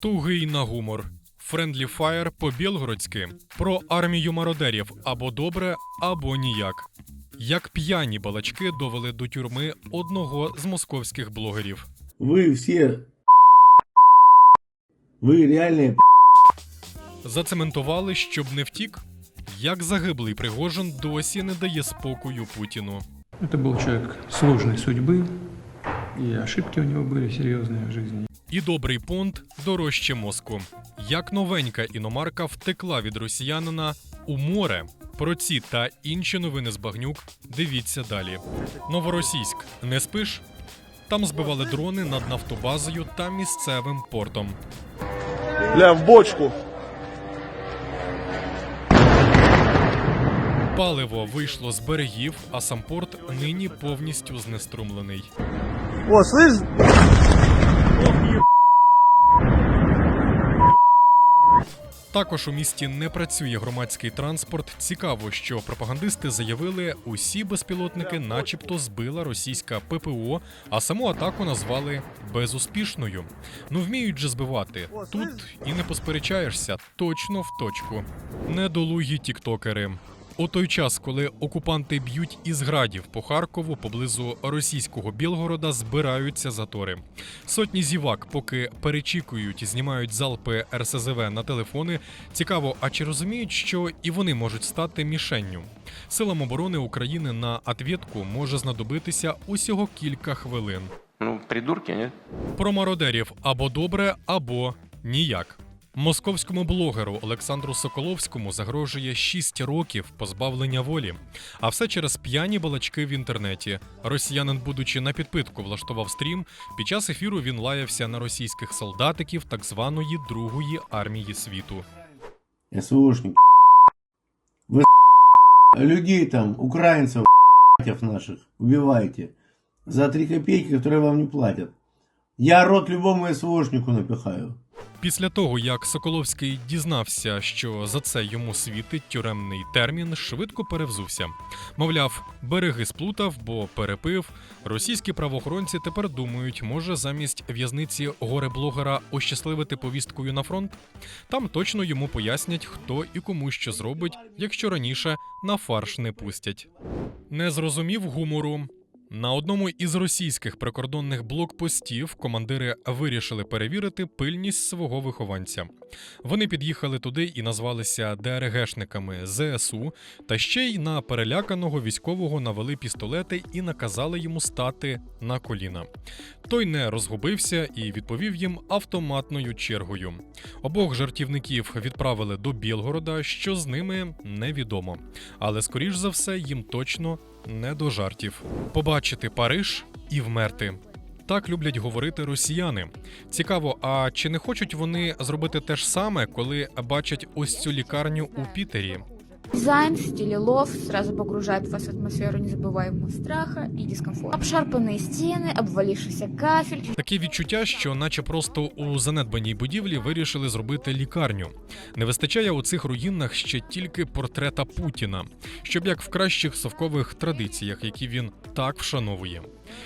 Тугий на гумор. Френдлі Фаєр по-білгородськи. Про армію мародерів або добре, або ніяк. Як п'яні балачки довели до тюрми одного з московських блогерів. Вы все вы реальные Зацементували, щоб не втік. Як загиблий Пригожин досі не дає спокою Путіну. Это был человек сложной судьбы, и ошибки у него были серьезные в жизни. І добрий понт дорожче мозку. Як новенька іномарка втекла від росіянина у море. Про ці та інші новини з багнюк дивіться далі. Новоросійськ. Не спиш? Там збивали дрони над нафтобазою та місцевим портом. Бля, в бочку. Паливо вийшло з берегів, а сам порт нині повністю знеструмлений. О, слышь? Також у місті не працює громадський транспорт. Цікаво, що пропагандисти заявили, усі безпілотники, начебто, збила російська ППО, а саму атаку назвали безуспішною. Ну вміють же збивати. Тут і не посперечаєшся, точно в точку. Недолугі тіктокери. У той час, коли окупанти б'ють із градів по Харкову поблизу російського Білгорода, збираються затори. Сотні зівак, поки перечікують і знімають залпи РСЗВ на телефони. Цікаво, а чи розуміють, що і вони можуть стати мішенню? Силам оборони України на отвєтку може знадобитися усього кілька хвилин. Ну, придурки, нет? Про мародерів або добре, або ніяк. Московському блогеру Олександру Соколовському загрожує 6 років позбавлення волі. А все через п'яні балачки в інтернеті. Росіянин, будучи на підпитку, влаштував стрім. Під час ефіру він лаявся на російських солдатиків так званої Другої армії світу. СВОшники. Вы людей там, украинцев наших, убиваете за три копейки, которые вам не платят. Я рот любому СВОшнику напихаю. Після того, як Соколовський дізнався, що за це йому світить тюремний термін, швидко перевзувся. Мовляв, береги сплутав, бо перепив. Російські правоохоронці тепер думають, може замість в'язниці горе-блогера ощасливити повісткою на фронт. Там точно йому пояснять, хто і кому що зробить, якщо раніше на фарш не пустять. Не зрозумів гумору. На одному із російських прикордонних блокпостів командири вирішили перевірити пильність свого вихованця. Вони під'їхали туди і назвалися ДРГшниками ЗСУ, та ще й на переляканого військового навели пістолети і наказали йому стати на коліна. Той не розгубився і відповів їм автоматною чергою. Обох жартівників відправили до Білгорода, що з ними невідомо. Але скоріш за все їм точно не до жартів. Побачити Париж і вмерти. Так люблять говорити росіяни. Цікаво, а чи не хочуть вони зробити те ж саме, коли бачать ось цю лікарню у Пітері? Дизайн в стиле лов сразу погружает вас в атмосферу незабываемого страха и дискомфорта. Обшарпанные стены, обвалившийся кафель, Таке відчуття, що наче просто у занедбаній будівлі вирішили зробити лікарню. Не вистачає у цих руїнах ще тільки портрета Путіна, щоб як в кращих совкових традиціях, які він так вшановує.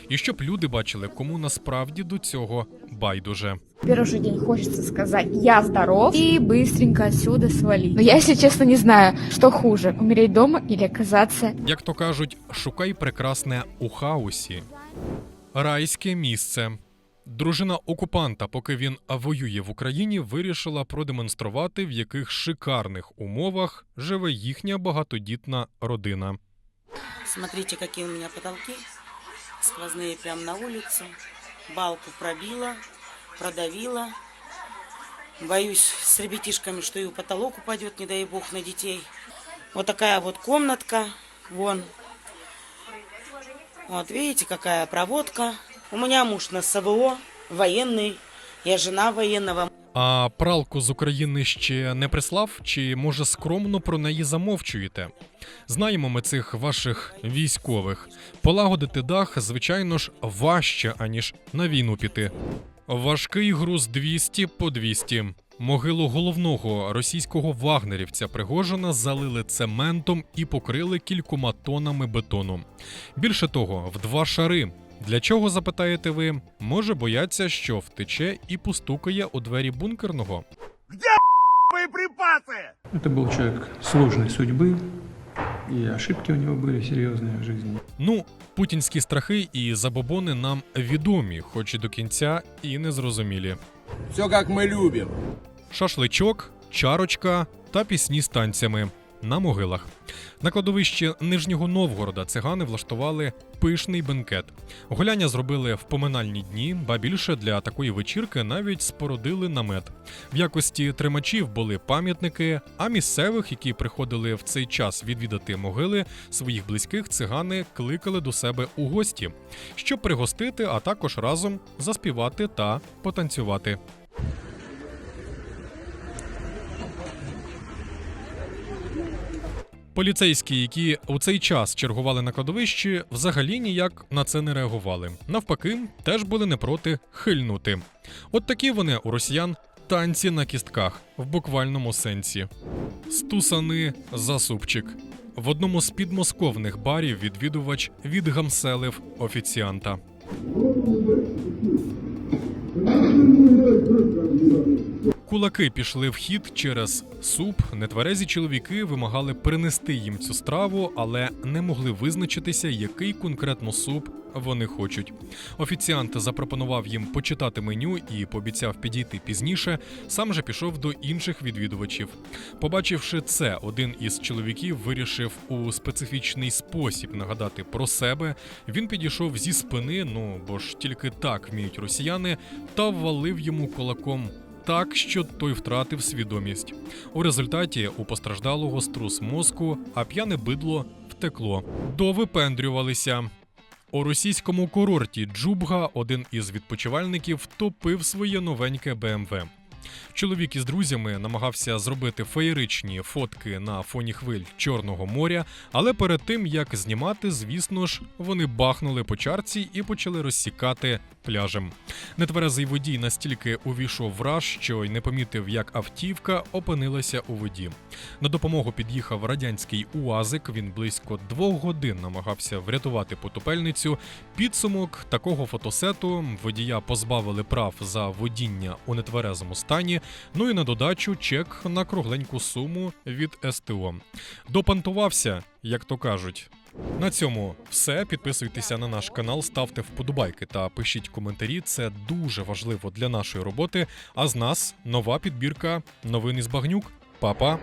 І щоб люди бачили, кому насправді до цього байдуже. В первый же день хочется сказать «я здоров» и быстренько отсюда свалить. Но я, если честно, не знаю, что хуже – умереть дома или оказаться Як то кажуть, шукай прекрасне у хаосі. Райське місце. Дружина окупанта, поки він воює в Україні, вирішила продемонструвати, в яких шикарних умовах живе їхня багатодітна родина. Смотрите, какие у меня потолки. Сквозные прям на улицу. Балку пробила, продавила. Боюсь с ребятишками, что и потолок упадет, не дай бог, на детей. Вот такая вот комнатка. Вон. Вот, видите, какая проводка. У меня муж на СВО, военный. Я жена военного. А пралку з України ще не прислав, чи може скромно про неї замовчуєте? Знаємо ми цих ваших військових. Полагодити дах, звичайно ж, важче, аніж на війну піти. Важкий груз 200 по 200. Могилу головного російського вагнерівця Пригожина залили цементом і покрили кількома тонами бетону. Більше того, в два шари. Для чого запитаєте ви? Може, бояться, що втече і постукає у двері бункерного. Это был человек сложной судьбы, и ошибки у него были серьезные в жизни. Ну, путінські страхи і забобони нам відомі, хоч і до кінця і не зрозумілі. Все как мы любим. Шашличок, чарочка та пісні з танцями на могилах. На кладовищі Нижнього Новгорода цигани влаштували пишний бенкет. Гуляння зробили в поминальні дні, ба більше для такої вечірки навіть спорудили намет. В якості тримачів були пам'ятники, а місцевих, які приходили в цей час відвідати могили своїх близьких, цигани кликали до себе у гості, щоб пригостити, а також разом заспівати та потанцювати. Поліцейські, які у цей час чергували на кладовищі, взагалі ніяк на це не реагували. Навпаки, теж були не проти хильнути. От такі вони у росіян танці на кістках в буквальному сенсі. Стусани за супчик. В одному з підмосковних барів відвідувач відгамселив офіціанта. Кулаки пішли в хід через суп. Нетверезі чоловіки вимагали принести їм цю страву, але не могли визначитися, який конкретно суп вони хочуть. Офіціант запропонував їм почитати меню і пообіцяв підійти пізніше. Сам же пішов до інших відвідувачів. Побачивши це, один із чоловіків вирішив у специфічний спосіб нагадати про себе. Він підійшов зі спини, ну бо ж тільки так вміють росіяни, та ввалив йому кулаком так, що той втратив свідомість. У результаті у постраждалого струс мозку, а п'яне бидло втекло. Довипендрювалися. У російському курорті Джубга один із відпочивальників втопив своє новеньке БМВ. Чоловік із друзями намагався зробити феєричні фотки на фоні хвиль Чорного моря, але перед тим як знімати, звісно ж, вони бахнули по чарці і почали розсікати пляжем. Нетверезий водій настільки увійшов в раж, що й не помітив, як автівка опинилася у воді. На допомогу під'їхав радянський УАЗик. Він близько двох годин намагався врятувати потопельницю. Підсумок такого фотосету водія позбавили прав за водіння у нетверезому стані. Ну і на додачу чек на кругленьку суму від СТО. Допантувався, як то кажуть. На цьому все. Підписуйтеся на наш канал, ставте вподобайки та пишіть коментарі. Це дуже важливо для нашої роботи. А з нас нова підбірка новин із багнюк. Па-па!